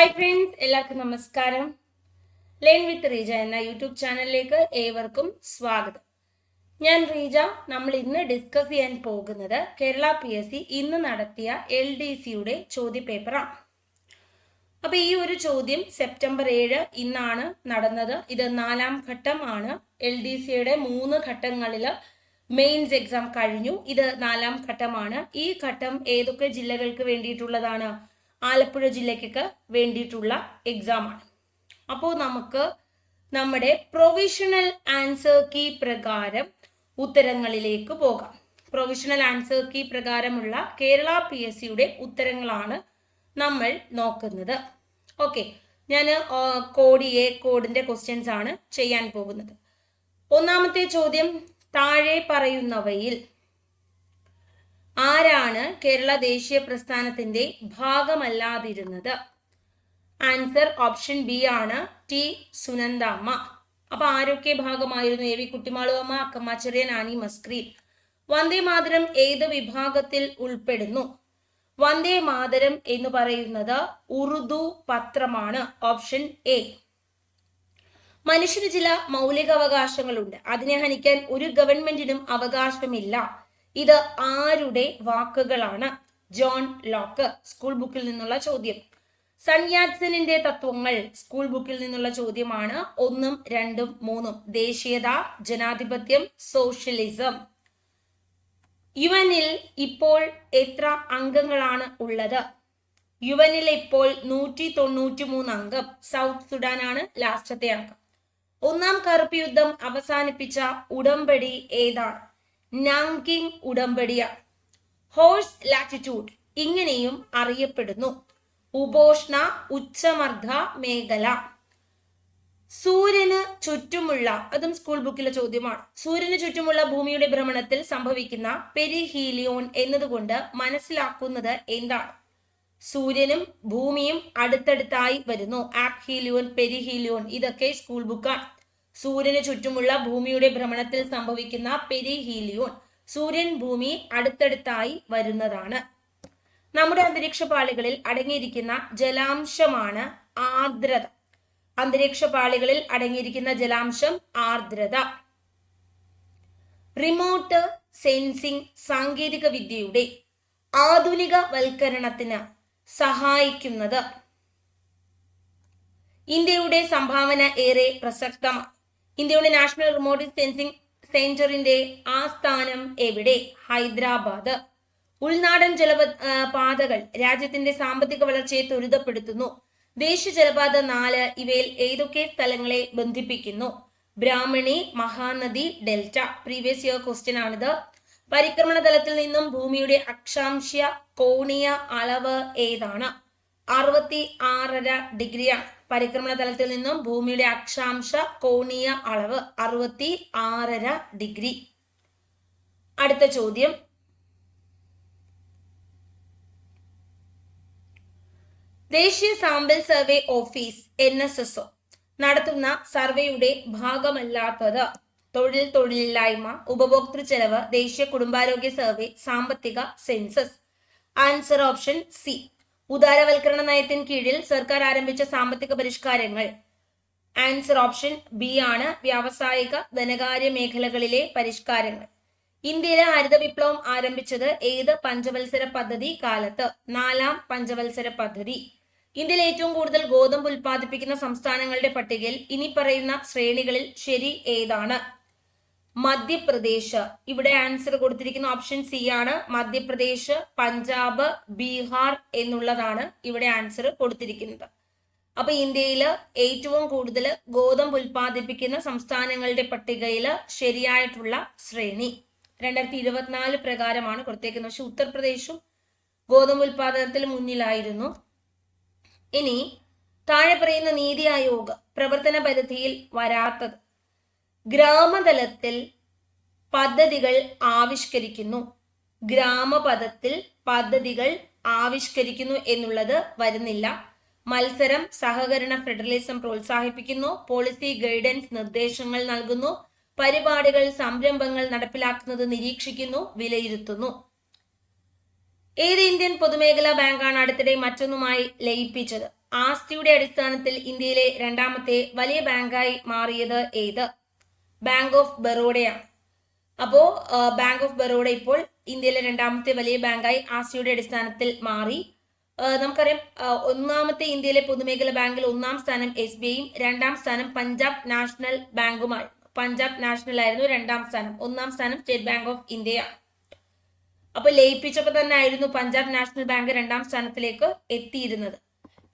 Hi friends എല്ലാവർക്കും നമസ്കാരം. Learn with Reeja എന്ന യൂട്യൂബ് ചാനലിലേക്ക് ഏവർക്കും സ്വാഗതം. ഞാൻ റീജ നമ്മൾ ഇന്ന് ഡിസ്കസ് ചെയ്യാൻ പോകുന്നത് കേരള പി എസ് സി ഇന്ന് നടത്തിയ എൽ ഡി സിയുടെ ചോദ്യപേപ്പറാണ്. അപ്പൊ ഈ ഒരു ചോദ്യം സെപ്റ്റംബർ ഏഴ് ഇന്നാണ് നടന്നത്. ഇത് നാലാം ഘട്ടമാണ് എൽ ഡി സിയുടെ മൂന്ന് ഘട്ടങ്ങളിൽ മെയിൻസ് എക്സാം കഴിഞ്ഞു. ഇത് നാലാം ഘട്ടമാണ്. ഈ ഘട്ടം ഏതൊക്കെ ജില്ലകൾക്ക് വേണ്ടിയിട്ടുള്ളതാണ്? ആലപ്പുഴ ജില്ലയ്ക്കൊക്കെ വേണ്ടിയിട്ടുള്ള എക്സാം ആണ്. അപ്പോൾ നമുക്ക് നമ്മുടെ പ്രൊവിഷണൽ ആൻസർ കീ പ്രകാരം ഉത്തരങ്ങളിലേക്ക് പോകാം. പ്രൊവിഷണൽ ആൻസർ കീ പ്രകാരമുള്ള കേരള പി എസ് സിയുടെ ഉത്തരങ്ങളാണ് നമ്മൾ നോക്കുന്നത്. ഓക്കെ ഞാൻ കോഡ് എ കോഡിന്റെ ക്വസ്റ്റ്യൻസ് ആണ് ചെയ്യാൻ പോകുന്നത്. ഒന്നാമത്തെ ചോദ്യം താഴെ പറയുന്നവയിൽ ആരാണ് കേരള ദേശീയ പ്രസ്ഥാനത്തിന്റെ ഭാഗമല്ലാതിരുന്നത്? ആൻസർ ഓപ്ഷൻ ബി ആണ് ടി സുനന്ദാമ്മ. അപ്പൊ ആരൊക്കെ ഭാഗമായിരുന്നു? A V Kuttimaluamma Akkamma Cherian Annie Mascarene. വന്ദേ മാതരം ഏത് വിഭാഗത്തിൽ ഉൾപ്പെടുന്നു? വന്ദേ മാതരം എന്ന് പറയുന്നത് ഉറുദു പത്രമാണ്. Option A. മനുഷ്യന് ചില മൗലികാവകാശങ്ങളുണ്ട്. അതിനെ ഹനിക്കാൻ ഒരു ഗവൺമെന്റിനും അവകാശമില്ല. ഇത് ആരുടെ വാക്കുകളാണ്? ജോൺ ലോക്ക് സ്കൂൾ ബുക്കിൽ നിന്നുള്ള ചോദ്യം. സന്യാസിനിന്റെ തത്വങ്ങൾ സ്കൂൾ ബുക്കിൽ നിന്നുള്ള ചോദ്യമാണ്. ഒന്നും രണ്ടും മൂന്നും. ദേശീയത ജനാധിപത്യം സോഷ്യലിസം. യുവനിൽ ഇപ്പോൾ എത്ര അംഗങ്ങളാണ് ഉള്ളത്? യുവനിൽ ഇപ്പോൾ നൂറ്റി തൊണ്ണൂറ്റി മൂന്ന് അംഗം. സൗത്ത് സുഡാനാണ് ലാസ്റ്റത്തെ അംഗം. ഒന്നാം കറുപ്പ് യുദ്ധം അവസാനിപ്പിച്ച ഉടമ്പടി ഏതാണ്? നാങ്കിങ് ഉടമ്പടിയ. ഹോഴ്സ് ലാറ്റിറ്റ്യൂഡ് ഇങ്ങനെയും അറിയപ്പെടുന്നു. ഉപോഷ്ണ ഉച്ചമർദ്ദ മേഖല. സൂര്യന് ചുറ്റുമുള്ള അതും സ്കൂൾ ബുക്കിലെ ചോദ്യമാണ്. സൂര്യന് ചുറ്റുമുള്ള ഭൂമിയുടെ ഭ്രമണത്തിൽ സംഭവിക്കുന്ന പെരിഹീലിയോൺ എന്നതുകൊണ്ട് മനസ്സിലാക്കുന്നത് എന്താണ്? സൂര്യനും ഭൂമിയും അടുത്തടുത്തായി വരുന്നു. ആപ് ഹീലിയോൺ പെരിഹീലിയോൺ ഇതൊക്കെ സ്കൂൾ ബുക്കാണ് സൂര്യന് ചുറ്റുമുള്ള ഭൂമിയുടെ ഭ്രമണത്തിൽ സംഭവിക്കുന്ന പെരിഹീലിയോൺ സൂര്യൻ ഭൂമി അടുത്തടുത്തായി വരുന്നതാണ്. നമ്മുടെ അന്തരീക്ഷ പാളികളിൽ അടങ്ങിയിരിക്കുന്ന ജലാംശമാണ് ആർദ്രത. അന്തരീക്ഷ പാളികളിൽ അടങ്ങിയിരിക്കുന്ന ജലാംശം ആർദ്രത. റിമോട്ട് സെൻസിംഗ് സാങ്കേതിക വിദ്യയുടെ ആധുനിക വൽക്കരണത്തിന് സഹായിക്കുന്നത്. ഇന്ത്യയുടെ സംഭാവന ഏറെ പ്രസക്തമാണ്. ഇന്ത്യയുടെ നാഷണൽ റിമോട്ട് സെൻസിംഗ് സെന്ററിന്റെ ആസ്ഥാനം എവിടെ? ഹൈദരാബാദ്. ഉൾനാടൻ ജലപ പാതകൾ രാജ്യത്തിന്റെ സാമ്പത്തിക വളർച്ചയെ ത്വരിതപ്പെടുത്തുന്നു. ദേശീയ ജലപാത നാല് ഇവയിൽ ഏതൊക്കെ സ്ഥലങ്ങളെ ബന്ധിപ്പിക്കുന്നു? Brahmani Mahanadi delta. Previous year question ആണിത്. പരിക്രമണ തലത്തിൽ നിന്നും ഭൂമിയുടെ അക്ഷാംശ കോണീയ അളവ് ഏതാണ്? അറുപത്തി ആറര ഡിഗ്രിയാണ്. പരിക്രമണ തലത്തിൽ നിന്നും ഭൂമിയുടെ അക്ഷാംശ കോണീയ അളവ് അറുപത്തി ആറര ഡിഗ്രി. അടുത്ത ചോദ്യം. ദേശീയ sample survey office N S S നടത്തുന്ന സർവേയുടെ ഭാഗമല്ലാത്തത് തൊഴിൽ തൊഴിലില്ലായ്മ ഉപഭോക്തൃ ചെലവ് ദേശീയ കുടുംബാരോഗ്യ സർവേ സാമ്പത്തിക സെൻസസ്. Answer option C. ഉദാരവൽക്കരണ നയത്തിന് കീഴിൽ സർക്കാർ ആരംഭിച്ച സാമ്പത്തിക പരിഷ്കാരങ്ങൾ. ആൻസർ ഓപ്ഷൻ ബി ആണ്. വ്യാവസായിക ധനകാര്യ മേഖലകളിലെ പരിഷ്കാരങ്ങൾ. ഇന്ത്യയിലെ ഹരിത വിപ്ലവം ആരംഭിച്ചത് ഏത് പഞ്ചവത്സര പദ്ധതി കാലത്ത്? നാലാം പഞ്ചവത്സര പദ്ധതി. ഇന്ത്യയിൽ ഏറ്റവും കൂടുതൽ ഗോതമ്പ് ഉൽപ്പാദിപ്പിക്കുന്ന സംസ്ഥാനങ്ങളുടെ പട്ടികയിൽ ഇനി പറയുന്ന ശ്രേണികളിൽ ശരി ഏതാണ്? മധ്യപ്രദേശ്. ഇവിടെ ആൻസർ കൊടുത്തിരിക്കുന്ന ഓപ്ഷൻ സി ആണ്. മധ്യപ്രദേശ് പഞ്ചാബ് ബീഹാർ എന്നുള്ളതാണ് ഇവിടെ ആൻസർ കൊടുത്തിരിക്കുന്നത്. അപ്പൊ ഇന്ത്യയിൽ ഏറ്റവും കൂടുതൽ ഗോതമ്പ് ഉൽപ്പാദിപ്പിക്കുന്ന സംസ്ഥാനങ്ങളുടെ പട്ടികയിൽ ശരിയായിട്ടുള്ള ശ്രേണി രണ്ടായിരത്തി ഇരുപത്തിനാല് പ്രകാരമാണ് കൊടുത്തേക്കുന്നത്. പക്ഷെ ഉത്തർപ്രദേശും ഗോതമ്പ് ഉൽപാദനത്തിൽ മുന്നിലായിരുന്നു. ഇനി താഴെ പറയുന്ന നീതി ആയോഗ് പ്രവർത്തന പരിധിയിൽ വരാത്തത് ഗ്രാമതലത്തിൽ പദ്ധതികൾ ആവിഷ്കരിക്കുന്നു. ഗ്രാമപദത്തിൽ പദ്ധതികൾ ആവിഷ്കരിക്കുന്നു എന്നുള്ളത് വരുന്നില്ല. മത്സരം സഹകരണ ഫെഡറലിസം പ്രോത്സാഹിപ്പിക്കുന്നു. പോളിസി ഗൈഡൻസ് നിർദ്ദേശങ്ങൾ നൽകുന്നു. പരിപാടികൾ സംരംഭങ്ങൾ നടപ്പിലാക്കുന്നത് നിരീക്ഷിക്കുന്നു വിലയിരുത്തുന്നു. ഏത് ഇന്ത്യൻ പൊതുമേഖലാ ബാങ്കാണ് അടുത്തിടെ മറ്റൊന്നുമായി ലയിപ്പിച്ചത്? ആസ്തിയുടെ അടിസ്ഥാനത്തിൽ ഇന്ത്യയിലെ രണ്ടാമത്തെ വലിയ ബാങ്കായി മാറിയത് ഏത്? ബാങ്ക് ഓഫ് ബറോഡയാണ് അപ്പോൾ ബാങ്ക് ഓഫ് ബറോഡ ഇപ്പോൾ ഇന്ത്യയിലെ രണ്ടാമത്തെ വലിയ ബാങ്കായി ആസിയുടെ അടിസ്ഥാനത്തിൽ മാറി. നമുക്കറിയാം ഒന്നാമത്തെ ഇന്ത്യയിലെ പൊതുമേഖല ബാങ്കിൽ ഒന്നാം സ്ഥാനം എസ് ബി ഐയും രണ്ടാം സ്ഥാനം പഞ്ചാബ് നാഷണൽ ബാങ്കുമായി പഞ്ചാബ് നാഷണൽ ആയിരുന്നു രണ്ടാം സ്ഥാനം. ഒന്നാം സ്ഥാനം സ്റ്റേറ്റ് ബാങ്ക് ഓഫ് ഇന്ത്യ അപ്പൊ ലയിപ്പിച്ചപ്പോൾ തന്നെ ആയിരുന്നു പഞ്ചാബ് നാഷണൽ ബാങ്ക് രണ്ടാം സ്ഥാനത്തിലേക്ക് എത്തിയിരുന്നത്.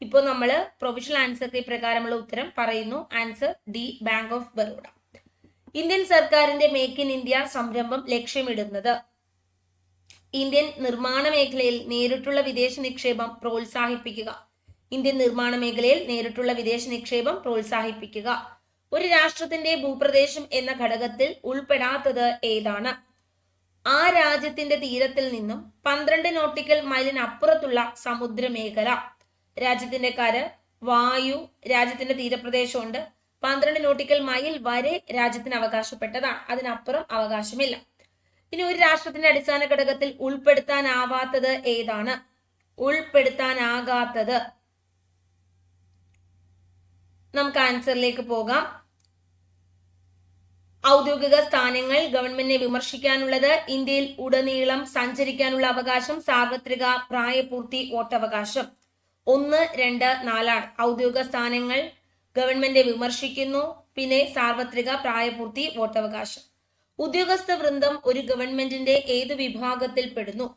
ഇപ്പോൾ നമ്മൾ പ്രൊവിഷണൽ ആൻസർ പ്രകാരമുള്ള ഉത്തരം പറയുന്നു. Answer D Bank of Baroda Indian സർക്കാരിന്റെ മേക്ക് ഇൻ ഇന്ത്യ സംരംഭം ലക്ഷ്യമിടുന്നത്. ഇന്ത്യൻ നിർമ്മാണ മേഖലയിൽ നേരിട്ടുള്ള വിദേശ നിക്ഷേപം പ്രോത്സാഹിപ്പിക്കുക. ഇന്ത്യൻ നിർമ്മാണ മേഖലയിൽ നേരിട്ടുള്ള വിദേശ നിക്ഷേപം പ്രോത്സാഹിപ്പിക്കുക. ഒരു രാഷ്ട്രത്തിന്റെ ഭൂപ്രദേശം എന്ന ഘടകത്തിൽ ഉൾപ്പെടാത്തത് ഏതാണ്? ആ രാജ്യത്തിന്റെ തീരത്തിൽ നിന്നും പന്ത്രണ്ട് നോട്ടിക്കൽ മൈലിനപ്പുറത്തുള്ള സമുദ്രമേഖല. രാജ്യത്തിന്റെ കര വായു രാജ്യത്തിന്റെ തീരപ്രദേശമുണ്ട്. പന്ത്രണ്ട് നോട്ടിക്കൽ മൈൽ വരെ രാജ്യത്തിന് അവകാശപ്പെട്ടതാണ് അതിനപ്പുറം അവകാശമില്ല. ഇനി ഒരു രാഷ്ട്രത്തിന്റെ അടിസ്ഥാന ഘടകത്തിൽ ഉൾപ്പെടുത്താനാവാത്തത് ഏതാണ്? ഉൾപ്പെടുത്താനാകാത്തത്. നമുക്ക് ആൻസറിലേക്ക് പോകാം. ഔദ്യോഗിക സ്ഥാനങ്ങൾ ഗവൺമെന്റിനെ വിമർശിക്കാനുള്ളത് ഇന്ത്യയിൽ ഉടനീളം സഞ്ചരിക്കാനുള്ള അവകാശം സാർവത്രിക പ്രായപൂർത്തി വോട്ടവകാശം. ഒന്ന് രണ്ട് നാലാണ്. ഔദ്യോഗിക സ്ഥാനങ്ങൾ ഗവൺമെന്റിനെ വിമർശിക്കുന്നു. പിന്നെ സാർവത്രിക പ്രായപൂർത്തി വോട്ടവകാശം. ഉദ്യോഗസ്ഥ വൃന്ദം ഒരു ഗവൺമെന്റിന്റെ ഏത് വിഭാഗത്തിൽ പെടുന്നു?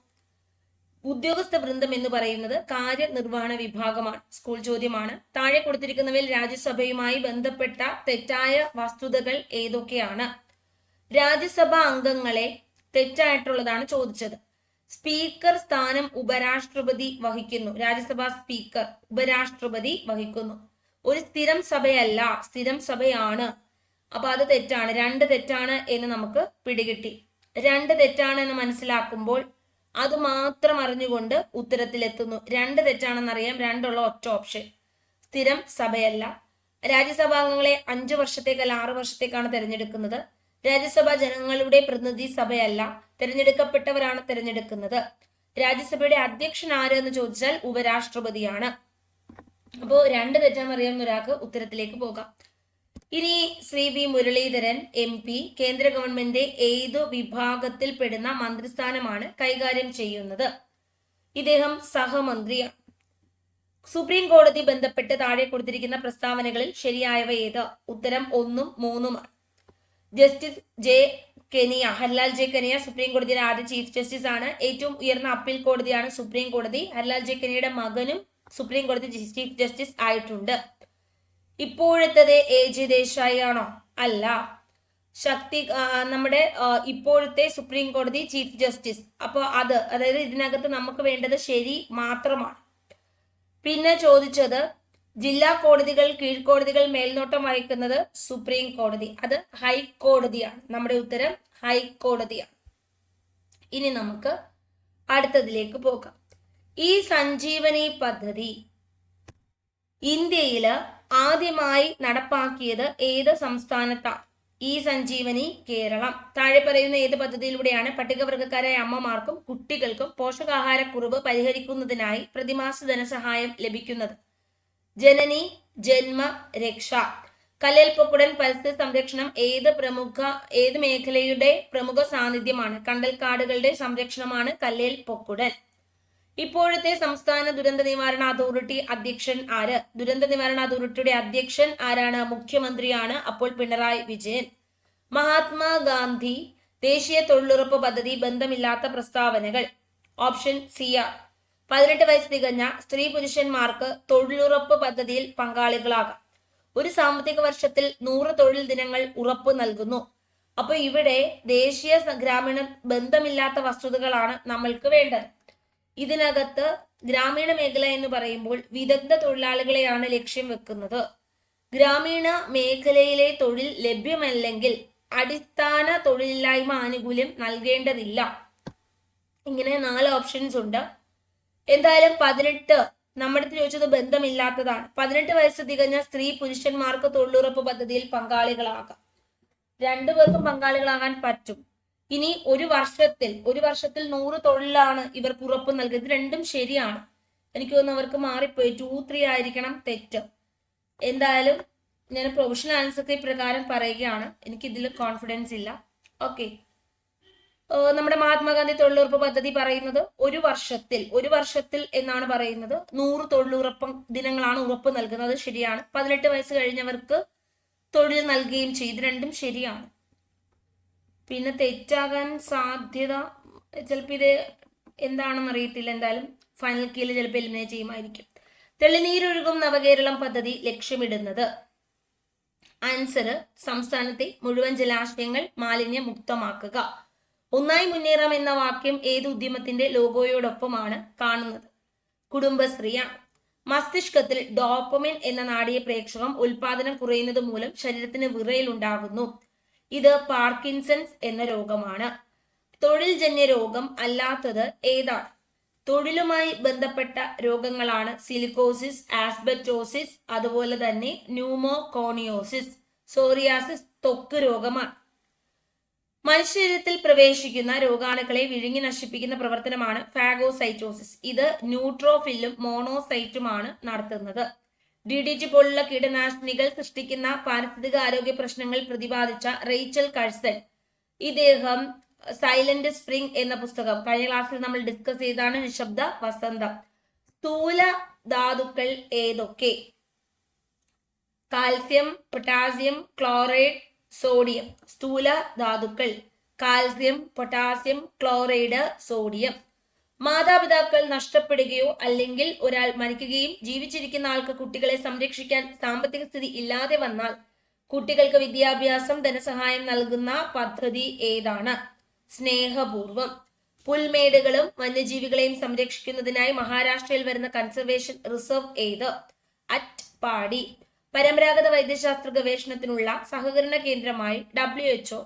ഉദ്യോഗസ്ഥ വൃന്ദം എന്ന് പറയുന്നത് കാര്യനിർവഹണ വിഭാഗമാണ്. സ്കൂൾ ചോദ്യമാണ്. താഴെ കൊടുത്തിരിക്കുന്നവയിൽ രാജ്യസഭയുമായി ബന്ധപ്പെട്ട തെറ്റായ വസ്തുതകൾ ഏതൊക്കെയാണ്? രാജ്യസഭാ അംഗങ്ങളെ തെറ്റായിട്ടുള്ളതാണ് ചോദിച്ചത്. സ്പീക്കർ സ്ഥാനം ഉപരാഷ്ട്രപതി വഹിക്കുന്നു. രാജ്യസഭാ സ്പീക്കർ ഉപരാഷ്ട്രപതി വഹിക്കുന്നു. ഒരു സ്ഥിരം സഭയല്ല സ്ഥിരം സഭയാണ്. അപ്പൊ അത് തെറ്റാണ്. രണ്ട് തെറ്റാണ് എന്ന് നമുക്ക് പിടികിട്ടി. രണ്ട് തെറ്റാണ് എന്ന് മനസ്സിലാക്കുമ്പോൾ അത് മാത്രം അറിഞ്ഞുകൊണ്ട് ഉത്തരത്തിലെത്തുന്നു. രണ്ട് തെറ്റാണെന്നറിയാം രണ്ടുള്ള ഒറ്റ ഓപ്ഷൻ. സ്ഥിരം സഭയല്ല. രാജ്യസഭാംഗങ്ങളെ അഞ്ചു വർഷത്തേക്ക് അല്ല ആറു വർഷത്തേക്കാണ് തിരഞ്ഞെടുക്കുന്നത്. രാജ്യസഭ ജനങ്ങളുടെ പ്രതിനിധി സഭയല്ല. തിരഞ്ഞെടുക്കപ്പെട്ടവരാണ് തിരഞ്ഞെടുക്കുന്നത്. രാജ്യസഭയുടെ അധ്യക്ഷൻ ആരെന്ന് ചോദിച്ചാൽ ഉപരാഷ്ട്രപതിയാണ്. അപ്പോ രണ്ട് തെറ്റാമറിയാവുന്ന ഒരാൾക്ക് ഉത്തരത്തിലേക്ക് പോകാം. ഇനി Shri V Muraleedharan M P കേന്ദ്ര ഗവൺമെന്റ് ഏതു വിഭാഗത്തിൽ പെടുന്ന മന്ത്രിസ്ഥാനമാണ് കൈകാര്യം ചെയ്യുന്നത്. ഇദ്ദേഹം സഹമന്ത്രിയാണ്. സുപ്രീം കോടതി ബന്ധപ്പെട്ട് താഴെ കൊടുത്തിരിക്കുന്ന പ്രസ്താവനകളിൽ ശരിയായവ ഏത്? ഉത്തരം ഒന്നും മൂന്നുമാണ്. Justice J Kania Harilal J Kania supreme കോടതിയിലെ ആദ്യ ചീഫ് ജസ്റ്റിസ് ആണ് ഏറ്റവും ഉയർന്ന അപ്പീൽ കോടതിയാണ് സുപ്രീം കോടതി. ഹർലാൽ ജെ കെനിയുടെ മകനും സുപ്രീം കോടതി ചീഫ് ജസ്റ്റിസ് ആയിട്ടുണ്ട്. ഇപ്പോഴത്തത് എ ജി ദേശായി ആണോ അല്ല. ശക്തി നമ്മുടെ ഇപ്പോഴത്തെ സുപ്രീം കോടതി ചീഫ് ജസ്റ്റിസ്. അപ്പോൾ അത് അതായത് ഇതിനകത്ത് നമുക്ക് വേണ്ടത് ശരി മാത്രമാണ്. പിന്നെ ചോദിച്ചത് ജില്ലാ കോടതികൾ കീഴ്ക്കോടതികൾ മേൽനോട്ടം വഹിക്കുന്നത് സുപ്രീം കോടതി. അത് ഹൈക്കോടതിയാണ്. നമ്മുടെ ഉത്തരം ഹൈക്കോടതിയാണ്. ഇനി നമുക്ക് അടുത്തതിലേക്ക് പോകാം. ഈ സഞ്ജീവനി പദ്ധതി ഇന്ത്യയിൽ ആദ്യമായി നടപ്പാക്കിയത് ഏത് സംസ്ഥാനത്താണ് ഈ സഞ്ജീവനി കേരളം. താഴെ പറയുന്ന ഏത് പദ്ധതിയിലൂടെയാണ് പട്ടികവർഗക്കാരായ അമ്മമാർക്കും കുട്ടികൾക്കും പോഷകാഹാരക്കുറവ് പരിഹരിക്കുന്നതിനായി പ്രതിമാസ ധനസഹായം ലഭിക്കുന്നത്? ജനനി ജന്മ രക്ഷ. കല്ലേൽ പരിസ്ഥിതി സംരക്ഷണം ഏത് പ്രമുഖ ഏത് മേഖലയുടെ പ്രമുഖ സാന്നിധ്യമാണ്? കണ്ടൽക്കാടുകളുടെ സംരക്ഷണമാണ് കല്ലേൽ പൊക്കുടൻ ഇപ്പോഴത്തെ സംസ്ഥാന ദുരന്ത നിവാരണ അതോറിറ്റി അധ്യക്ഷൻ ആര്? ദുരന്ത നിവാരണ അതോറിറ്റിയുടെ അധ്യക്ഷൻ ആരാണ്? മുഖ്യമന്ത്രിയാണ്. അപ്പോൾ പിണറായി വിജയൻ. മഹാത്മാഗാന്ധി ദേശീയ തൊഴിലുറപ്പ് പദ്ധതി ബന്ധമില്ലാത്ത പ്രസ്താവനകൾ. Option C R. പതിനെട്ട് വയസ്സ് തികഞ്ഞ സ്ത്രീ പുരുഷന്മാർക്ക് തൊഴിലുറപ്പ് പദ്ധതിയിൽ പങ്കാളികളാകാം. ഒരു സാമ്പത്തിക വർഷത്തിൽ നൂറ് തൊഴിൽ ദിനങ്ങൾ ഉറപ്പ് നൽകുന്നു. അപ്പൊ ഇവിടെ ദേശീയ ഗ്രാമീണ ബന്ധമില്ലാത്ത വസ്തുതകളാണ് നമ്മൾക്ക് വേണ്ടത്. ഇതിനകത്ത് ഗ്രാമീണ മേഖല എന്ന് പറയുമ്പോൾ വിദഗ്ധ തൊഴിലാളികളെയാണ് ലക്ഷ്യം വെക്കുന്നത്. ഗ്രാമീണ മേഖലയിലെ തൊഴിൽ ലഭ്യമല്ലെങ്കിൽ അടിസ്ഥാന തൊഴിലില്ലായ്മ ആനുകൂല്യം നൽകേണ്ടതില്ല. ഇങ്ങനെ നാല് ഓപ്ഷൻസ് ഉണ്ട്. എന്തായാലും പതിനെട്ട് നമ്മുടെ ചോദിച്ചത് ബന്ധമില്ലാത്തതാണ്. പതിനെട്ട് വയസ്സ് തികഞ്ഞ സ്ത്രീ പുരുഷന്മാർക്ക് തൊഴിലുറപ്പ് പദ്ധതിയിൽ പങ്കാളികളാകാം. രണ്ടുപേർക്കും പങ്കാളികളാകാൻ പറ്റും. ഇനി ഒരു വർഷത്തിൽ ഒരു വർഷത്തിൽ നൂറ് തൊഴിലാണ് ഇവർക്ക് ഉറപ്പ് നൽകുന്നത് രണ്ടും ശരിയാണ്. എനിക്ക് തോന്നുന്നു അവർക്ക് മാറിപ്പോയി. ടു ത്രീ ആയിരിക്കണം തെറ്റ്. എന്തായാലും ഞാൻ പ്രൊഫഷണൽ ആൻസർ പ്രകാരം പറയുകയാണ്. എനിക്ക് ഇതിൽ കോൺഫിഡൻസ് ഇല്ല. ഓക്കെ നമ്മുടെ മഹാത്മാഗാന്ധി തൊഴിലുറപ്പ് പദ്ധതി പറയുന്നത് ഒരു വർഷത്തിൽ ഒരു വർഷത്തിൽ എന്നാണ് പറയുന്നത്. നൂറ് തൊഴിലുറപ്പ് ദിനങ്ങളാണ് ഉറപ്പ് നൽകുന്നത്. ശരിയാണ്. പതിനെട്ട് വയസ്സ് കഴിഞ്ഞവർക്ക് തൊഴിൽ നൽകുകയും ചെയ്ത്. രണ്ടും ശരിയാണ്. പിന്നെ തെറ്റാകാൻ സാധ്യത ചിലപ്പോൾ ഇത് എന്താണെന്ന് അറിയത്തില്ല. എന്തായാലും ഫൈനൽ കീൽ ചിലപ്പോൾ എലിമിനേറ്റ് ചെയ്യുമായിരിക്കും. തെളിനീരൊഴുകും നവകേരളം പദ്ധതി ലക്ഷ്യമിടുന്നത്. ആൻസർ സംസ്ഥാനത്തെ മുഴുവൻ ജലാശയങ്ങൾ മാലിന്യമുക്തമാക്കുക. ഒന്നായി മുന്നേറാം എന്ന വാക്യം ഏത് ഉദ്യമത്തിന്റെ ലോഗോയോടൊപ്പമാണ് കാണുന്നത്? കുടുംബശ്രീയാണ്. മസ്തിഷ്കത്തിൽ ഡോപ്പമിൻ എന്ന നാടിയ പ്രേക്ഷകം ഉൽപാദനം കുറയുന്നത് മൂലം ശരീരത്തിന് വിറയിൽ ഉണ്ടാകുന്നു ഇത് പാർക്കിൻസൺസ് എന്ന രോഗമാണ്. തൊഴിൽജന്യ രോഗം അല്ലാത്തത് ഏതാണ്? തൊഴിലുമായി ബന്ധപ്പെട്ട രോഗങ്ങളാണ് സിലിക്കോസിസ് ആസ്ബറ്റോസിസ് അതുപോലെ തന്നെ ന്യൂമോകോണിയോസിസ് സോറിയാസിസ് തൊക്ക് രോഗമാണ്. മനുഷ്യരത്തിൽ പ്രവേശിക്കുന്ന രോഗാണുക്കളെ വിഴുങ്ങി നശിപ്പിക്കുന്ന പ്രവർത്തനമാണ് ഫാഗോസൈറ്റോസിസ്. ഇത് ന്യൂട്രോഫില്ലും മോണോസൈറ്റുമാണ് നടത്തുന്നത്. ഡി ഡി ടി പോലുള്ള കീടനാശിനികൾ സൃഷ്ടിക്കുന്ന പാരിസ്ഥിതിക ആരോഗ്യ പ്രശ്നങ്ങൾ പ്രതിപാദിച്ച റേച്ചൽ കഴ്സൺ ഇദ്ദേഹം സൈലന്റ് സ്പ്രിംഗ് എന്ന പുസ്തകം കഴിഞ്ഞ ക്ലാസ്സിൽ നമ്മൾ ഡിസ്കസ് ചെയ്താണ് നിശബ്ദ വസന്തം. സ്ഥൂല ധാതുക്കൾ ഏതൊക്കെ? Calcium potassium chloride sodium. സ്ഥൂല ധാതുക്കൾ. Calcium potassium chloride sodium. മാതാപിതാക്കൾ നഷ്ടപ്പെടുകയോ അല്ലെങ്കിൽ ഒരാൾ മരിക്കുകയും ജീവിച്ചിരിക്കുന്ന ആൾക്ക് കുട്ടികളെ സംരക്ഷിക്കാൻ സാമ്പത്തിക സ്ഥിതി ഇല്ലാതെ വന്നാൽ കുട്ടികൾക്ക് വിദ്യാഭ്യാസം ധനസഹായം നൽകുന്ന പദ്ധതി ഏതാണ്? സ്നേഹപൂർവം പുൽമേടുകളും വന്യജീവികളെയും സംരക്ഷിക്കുന്നതിനായി മഹാരാഷ്ട്രയിൽ വരുന്ന കൺസർവേഷൻ റിസർവ് ഏത്? അറ്റ് പാടി. പരമ്പരാഗത വൈദ്യശാസ്ത്ര ഗവേഷണത്തിനുള്ള സഹകരണ കേന്ദ്രമായി ഡബ്ല്യു എച്ച്ഒ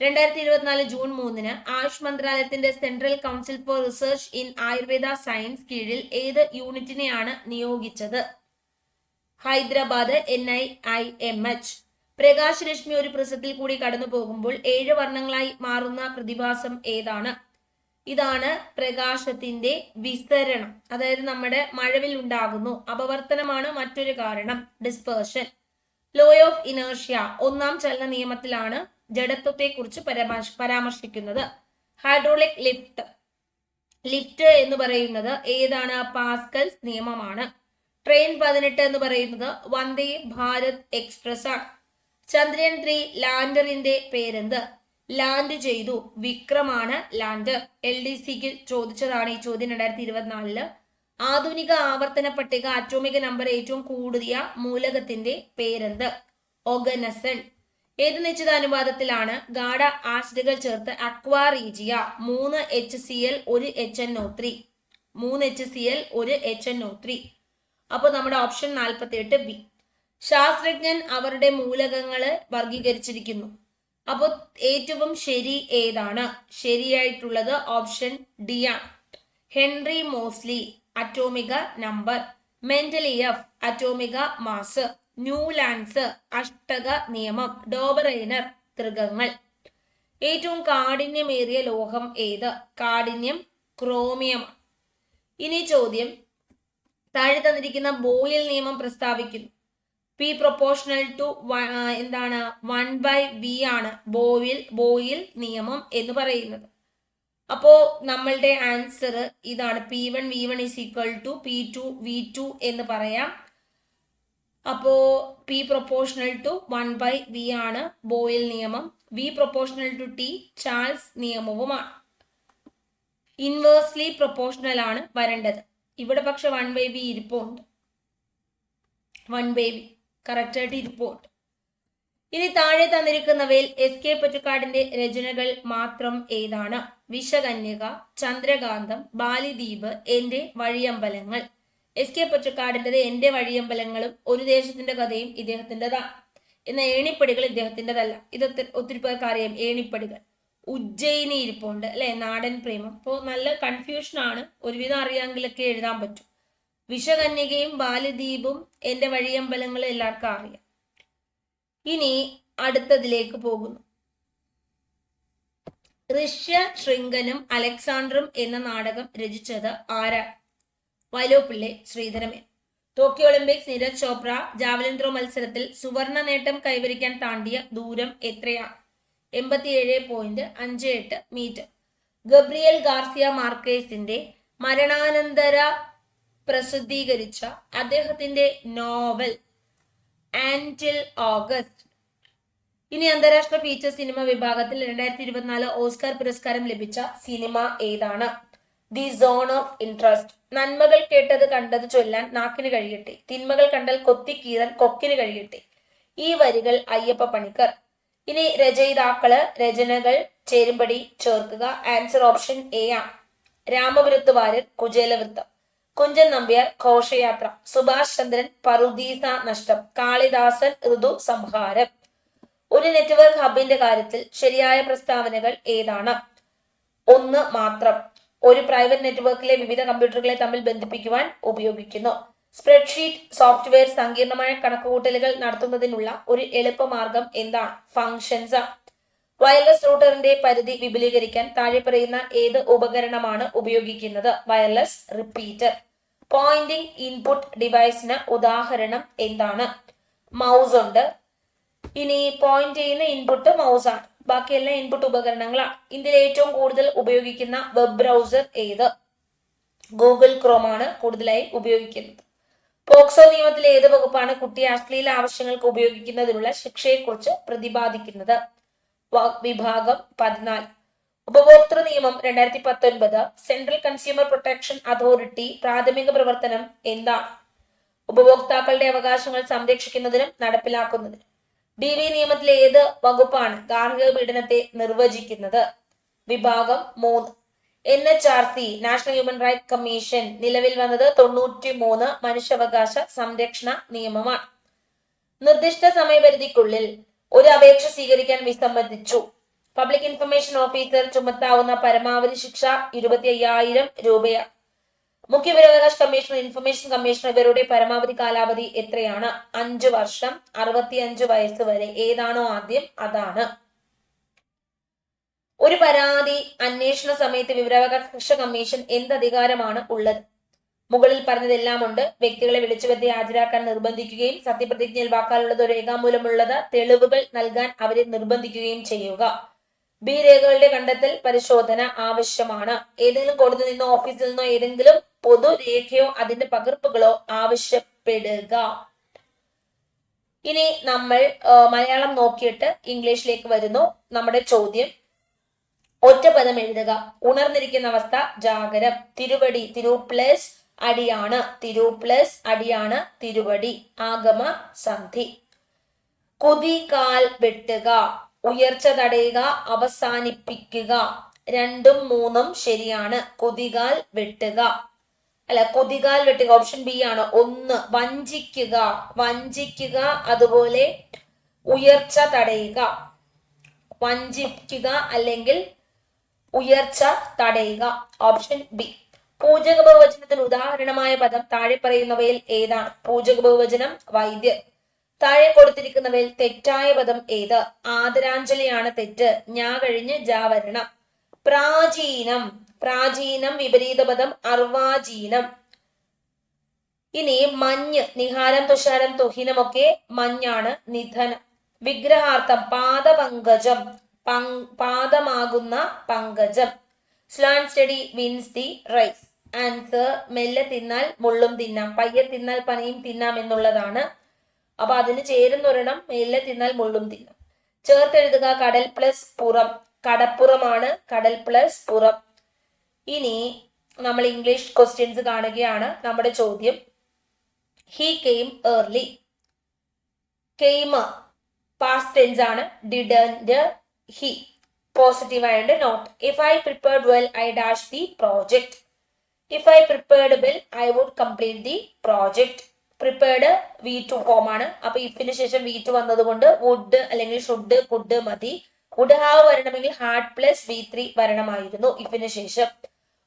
രണ്ടായിരത്തി ഇരുപത്തിനാല് ജൂൺ മൂന്നിന് ആയുഷ് മന്ത്രാലയത്തിന്റെ Central Council for Research in Ayurveda science കീഴിൽ ഏത് യൂണിറ്റിനെയാണ് നിയോഗിച്ചത്? Hyderabad N I I M H. Prakash Rashmi ഒരു പ്രസത്തിൽ കൂടി കടന്നു പോകുമ്പോൾ ഏഴ് വർണങ്ങളായി മാറുന്ന പ്രതിഭാസം ഏതാണ്? ഇതാണ് പ്രകാശത്തിന്റെ വിസ്തരണം. അതായത് നമ്മുടെ മഴവിൽ ഉണ്ടാകുന്നു. അപവർത്തനമാണ് മറ്റൊരു കാരണം. ഡിസ്പേർഷൻ. Law of inertia. ഒന്നാം ചലന നിയമത്തിലാണ് ജഡത്വത്തെ കുറിച്ച് പരാമർശിക്കുന്നത്. ഹൈഡ്രോളിക് ലിഫ്റ്റ് ലിഫ്റ്റ് എന്ന് പറയുന്നത് ഏതാണ്? പാസ്കൽസ് നിയമമാണ്. ട്രെയിൻ പതിനെട്ട് എന്ന് പറയുന്നത് വന്ദേ ഭാരത് എക്സ്പ്രസ് ആണ്. ചന്ദ്രയാൻ ത്രീ ലാൻഡറിന്റെ പേരെന്ത്? ലാൻഡ് ചെയ്തു. വിക്രമാണ് ലാൻഡർ എൽ ഡി സിക്ക് ചോദിച്ചതാണ് ഈ ചോദ്യം രണ്ടായിരത്തി ഇരുപത്തിനാലിൽ. ആധുനിക ആവർത്തന പട്ടിക അറ്റോമിക നമ്പർ ഏറ്റവും കൂടിയ മൂലകത്തിന്റെ പേരെന്ത്? ഒഗനസൺ ഏത് നിശ്ചിത അനുപാതത്തിലാണ് ഗാഢ ആസിഡുകൾ ചേർത്ത് അക്വാറീജിയ? മൂന്ന് എച്ച് സി എൽ ഒരു എച്ച് എൻ ഒ ത്രീ മൂന്ന് എച്ച് സി എൽ ഒരു എച്ച് എൻ ഒ ത്രീ അപ്പോൾ നമ്മുടെ ഓപ്ഷൻ നാൽപ്പത്തി എട്ട് ബി ശാസ്ത്രജ്ഞൻ അവരുടെ മൂലകങ്ങൾ വർഗീകരിച്ചിരിക്കുന്നു അപ്പോൾ ഏറ്റവും ശരി ഏതാണ്? ശരിയായിട്ടുള്ളത് ഓപ്ഷൻ ഡി ആണ്. ഹെൻറി മോസ്ലി അറ്റോമിക നമ്പർ മെന്റലിയഫ് അറ്റോമിക മാസ് ന്യൂലാൻസ് അഷ്ടക നിയമം. ഡോബറൈനർ തൃഗങ്ങൾ. ഏറ്റവും കാഠിന്യമേറിയ ലോഹം ഏത്? കാഠിന്യം ക്രോമിയം. ഇനി ചോദ്യം. താഴെ തന്നിരിക്കുന്ന ബോയിൽ നിയമം പ്രസ്താവിക്കുന്നു. പി പ്രൊപ്പോർഷണൽ ടു എന്താണ്? വൺ ബൈ വി ആണ് ബോയിൽ ബോയിൽ നിയമം എന്ന് പറയുന്നത്. അപ്പോ നമ്മളുടെ ആൻസർ ഇതാണ്. P one V one is equal to P two V two എന്ന് പറയാം. അപ്പോ P proportional to one by V ആണ് ബോയിൽ നിയമം. V proportional to T Charles നിയമവുമാണ്. Inversely proportional ആണ് വരേണ്ടത്. ഇവിടെ പക്ഷെ വൺ ബൈ വി ഇരിപ്പുണ്ട്. വൺ ബൈ വി കറക്റ്റായിട്ട് ഇരിപ്പുണ്ട്. ഇനി താഴെ തന്നിരിക്കുന്നവയിൽ എസ് കെ പൊറ്റക്കാടിന്റെ രചനകൾ മാത്രം ഏതാണ്? വിഷകന്യക ചന്ദ്രകാന്തം ബാലിദ്വീപ് എന്റെ വഴിയമ്പലങ്ങൾ. എസ് കെ പൊറ്റക്കാടിന്റെത് എന്റെ വഴിയമ്പലങ്ങളും ഒരു ദേശത്തിന്റെ കഥയും ഇദ്ദേഹത്തിന്റെതാണ് എന്ന ഏണിപ്പടികൾ ഇദ്ദേഹത്തിന്റെതല്ല. ഇത് ഒത്തിരി പേർക്ക് അറിയാം ഏണിപ്പടികൾ. ഉജ്ജയിനി ഇരിപ്പുണ്ട് അല്ലെ? നാടൻ പ്രേമം. അപ്പോൾ നല്ല കൺഫ്യൂഷനാണ്. ഒരുവിധം അറിയാമെങ്കിലൊക്കെ എഴുതാൻ പറ്റും. വിഷകന്യകയും ബാലദ്വീപും എന്റെ വഴിയമ്പലങ്ങളും എല്ലാവർക്കും അറിയാം. ഇനി അടുത്തതിലേക്ക് പോകുന്നു. ഋഷ്യ ശൃംഗനും അലക്സാണ്ടറും എന്ന നാടകം രചിച്ചത് ആരാ? Vyloppilli ശ്രീധരമേ. Tokyo Olympics Neeraj Chopra javelin throw മത്സരത്തിൽ സുവർണ നേട്ടം കൈവരിക്കാൻ താണ്ടിയ ദൂരം എത്രയാണ്? എൺപത്തിയേഴ് പോയിന്റ് അഞ്ച് എട്ട് മീറ്റർ ഗബ്രിയൽ ഗാർസിയ മാർക്കേസിന്റെ മരണാനന്തര പ്രസിദ്ധീകരിച്ച അദ്ദേഹത്തിന്റെ നോവൽ ആന്റിൽ ഓഗസ്റ്റ് ഇനി അന്താരാഷ്ട്ര ഫീച്ചർ സിനിമ വിഭാഗത്തിൽ രണ്ടായിരത്തി ഇരുപത്തിനാല് ഓസ്കാർ പുരസ്കാരം ലഭിച്ച സിനിമ ഏതാണ്? ദി സോൺ ഓഫ് ഇൻട്രസ്റ്റ് നന്മകൾ കേട്ടത് കണ്ടത് ചൊല്ലാൻ നാക്കിന് കഴിയട്ടെ. തിന്മകൾ കണ്ടാൽ കൊത്തി കീറാൻ കൊക്കിന് കഴിയട്ടെ. ഈ വരികൾ അയ്യപ്പ പണിക്കർ. ഇനി രചയിതാക്കൾ രചനകൾ ചേരുംപടി ചേർക്കുക. ആൻസർ ഓപ്ഷൻ എ ആണ്. രാമപുരത്ത് വാര്യർ കുചേലവൃത്തം കുഞ്ചൻ നമ്പ്യാർ ഘോഷയാത്ര. സുഭാഷ് ചന്ദ്രൻ പറുദീസ നഷ്ടം. കാളിദാസൻ ഋതു സംഹാരം. ഒരു നെറ്റ്വർക്ക് ഹബിന്റെ കാര്യത്തിൽ ശരിയായ പ്രസ്താവനകൾ ഏതാണ്? ഒന്ന് മാത്രം. ഒരു പ്രൈവറ്റ് നെറ്റ്വർക്കിലെ വിവിധ കമ്പ്യൂട്ടറുകളെ തമ്മിൽ ബന്ധിപ്പിക്കുവാൻ ഉപയോഗിക്കുന്നു. സ്പ്രെഡ്ഷീറ്റ് സോഫ്റ്റ്വെയർ സങ്കീർണമായ കണക്കുകൂട്ടലുകൾ നടത്തുന്നതിനുള്ള ഒരു എളുപ്പമാർഗം എന്താണ്? ഫങ്ഷൻസ്. വയർലെസ് റൂട്ടറിന്റെ പരിധി വിപുലീകരിക്കാൻ താഴെ പറയുന്ന ഏത് ഉപകരണമാണ് ഉപയോഗിക്കുന്നത്? Wireless repeater. പോയിന്റിംഗ് ഇൻപുട്ട് ഡിവൈസിന് ഉദാഹരണം എന്താണ്? മൗസ് ഉണ്ട്. ഇനി പോയിന്റ് ചെയ്യുന്ന ഇൻപുട്ട് മൗസ് ആണ്. ബാക്കിയെല്ലാം ഇൻപുട്ട് ഉപകരണങ്ങളാണ്. ഇന്ത്യയിൽ ഏറ്റവും കൂടുതൽ ഉപയോഗിക്കുന്ന വെബ് ബ്രൗസർ ഏത്? ഗൂഗിൾ ക്രോം ആണ് കൂടുതലായി ഉപയോഗിക്കുന്നത്. പോക്സോ നിയമത്തിലെ ഏത് വകുപ്പാണ് കുട്ടിയെ അശ്ലീല ആവശ്യങ്ങൾക്ക് ഉപയോഗിക്കുന്നതിനുള്ള ശിക്ഷയെക്കുറിച്ച് പ്രതിപാദിക്കുന്നത്? വിഭാഗം പതിനാല്. ഉപഭോക്തൃ നിയമം രണ്ടായിരത്തി പത്തൊൻപത് സെൻട്രൽ കൺസ്യൂമർ പ്രൊട്ടക്ഷൻ അതോറിറ്റി പ്രാഥമിക പ്രവർത്തനം എന്താണ്? ഉപഭോക്താക്കളുടെ അവകാശങ്ങൾ സംരക്ഷിക്കുന്നതിനും നടപ്പിലാക്കുന്നതിനും. ഡി വി നിയമത്തിലെ ഏത് വകുപ്പാണ് ഗാർഹിക പീഡനത്തെ നിർവചിക്കുന്നത്? വിഭാഗം മൂന്ന്. N H R C National Human Right Commission നിലവിൽ വന്നത് തൊണ്ണൂറ്റി മൂന്ന് മനുഷ്യാവകാശ സംരക്ഷണ നിയമമാണ്. നിർദ്ദിഷ്ട സമയപരിധിക്കുള്ളിൽ ഒരു അപേക്ഷ സ്വീകരിക്കാൻ വിസമ്മതിച്ചു. പബ്ലിക് ഇൻഫർമേഷൻ ഓഫീസർ ചുമത്താവുന്ന പരമാവധി ശിക്ഷ ഇരുപത്തി അയ്യായിരം രൂപയാണ്. മുഖ്യ വിവരാവകാശ കമ്മീഷണർ ഇൻഫർമേഷൻ കമ്മീഷണർ ഇവരുടെ പരമാവധി കാലാവധി എത്രയാണ്? അഞ്ചു വർഷം അറുപത്തിയഞ്ച് വയസ്സ് വരെ ഏതാണോ ആദ്യം? അതാണ്. ഒരു പരാതി അന്വേഷണ സമയത്ത് വിവരാവകാശ കമ്മീഷൻ എന്ത് അധികാരമാണ് ഉള്ളത്? മുകളിൽ പറഞ്ഞതെല്ലാം ഉണ്ട് വ്യക്തികളെ വിളിച്ചു വരുത്തി ഹാജരാക്കാൻ നിർബന്ധിക്കുകയും സത്യപ്രതിജ്ഞയിൽ വാക്കാലുള്ളത് രേഖാമൂലമുള്ളത് തെളിവുകൾ നൽകാൻ അവരെ നിർബന്ധിക്കുകയും ചെയ്യുക. ബി രേഖകളുടെ കണ്ടെത്തൽ പരിശോധന ആവശ്യമാണ്. ഏതെങ്കിലും കോടതി നിന്നോ ഓഫീസിൽ നിന്നോ ഏതെങ്കിലും പൊതു രേഖയോ അതിന്റെ പകർപ്പുകളോ ആവശ്യപ്പെടുക. ഇനി നമ്മൾ മലയാളം നോക്കിയിട്ട് ഇംഗ്ലീഷിലേക്ക് വരുന്നു. നമ്മുടെ ചോദ്യം ഒറ്റ പദം എഴുതുക. ഉണർന്നിരിക്കുന്ന അവസ്ഥ ജാഗരം. തിരുവടി തിരു പ്ലസ് അടിയാണ്. തിരു പ്ലസ് അടിയാണ് തിരുവടി. ആഗമ സന്ധി. കുതികാൽ വെട്ടുക. ഉയർച്ച തടയുക അവസാനിപ്പിക്കുക. രണ്ടും മൂന്നും ശരിയാണ്. കൊതികാൽ വെട്ടുക. അല്ല കൊതികാൽ വെട്ടുക. ഓപ്ഷൻ ബി ആണ്. ഒന്ന് വഞ്ചിക്കുക. വഞ്ചിക്കുക അതുപോലെ ഉയർച്ച തടയുക. വഞ്ചിക്കുക അല്ലെങ്കിൽ ഉയർച്ച തടയുക. ഓപ്ഷൻ ബി പൂജക ബഹുവചനത്തിന് ഉദാഹരണമായ പദം താഴെ പറയുന്നവയിൽ ഏതാണ്? പൂജക ബഹുവചനം വൈദ്യർ താഴെ കൊടുത്തിരിക്കുന്നവയിൽ തെറ്റായ പദം ഏത്? ആദരാഞ്ജലിയാണ് തെറ്റ്. ഞാ കഴിഞ്ഞ് ജാ വരണം. പ്രാചീനം. പ്രാചീനം വിപരീത പദം അർവാചീനം. ഇനി മഞ്ഞ്. നിഹാരം തുഷാരം തുഹിനമൊക്കെ മഞ്ഞാണ് നിധനം. വിഗ്രഹാർത്ഥം പാദപങ്കജം. പങ്- പാദമാകുന്ന പങ്കജം. Slow and steady wins the race answer മെല്ലെ തിന്നാൽ മുള്ളും തിന്നാം. പയ്യെ തിന്നാൽ പനിയും തിന്നാം എന്നുള്ളതാണ് അപ്പൊ അതിന് ചേരുന്ന ഒരെണ്ണം മെല്ലെ തിന്നാൽ മുള്ളും തിന്നും. ചേർത്തെഴുതുക കടൽ പ്ലസ് പുറം. കടപ്പുറമാണ് കടൽ പ്ലസ് പുറം. ഇനി നമ്മൾ ഇംഗ്ലീഷ് ക്വസ്റ്റ്യൻസ് കാണുകയാണ് നമ്മുടെ ചോദ്യം. He came early came past tense ആണ്. ഡിഡന്റ് ഹി പോസിറ്റീവ് ആയതുകൊണ്ട് not if I prepared well I dash the project if I prepared well I would complete the project prepared V two form ആണ്. അപ്പൊ ഇഫിന് ശേഷം V two വന്നതുകൊണ്ട് would അല്ലെങ്കിൽ should could മതി. Would have വരണമെങ്കിൽ had plus V three വരണമായിരുന്നു ഇഫിന് ശേഷം.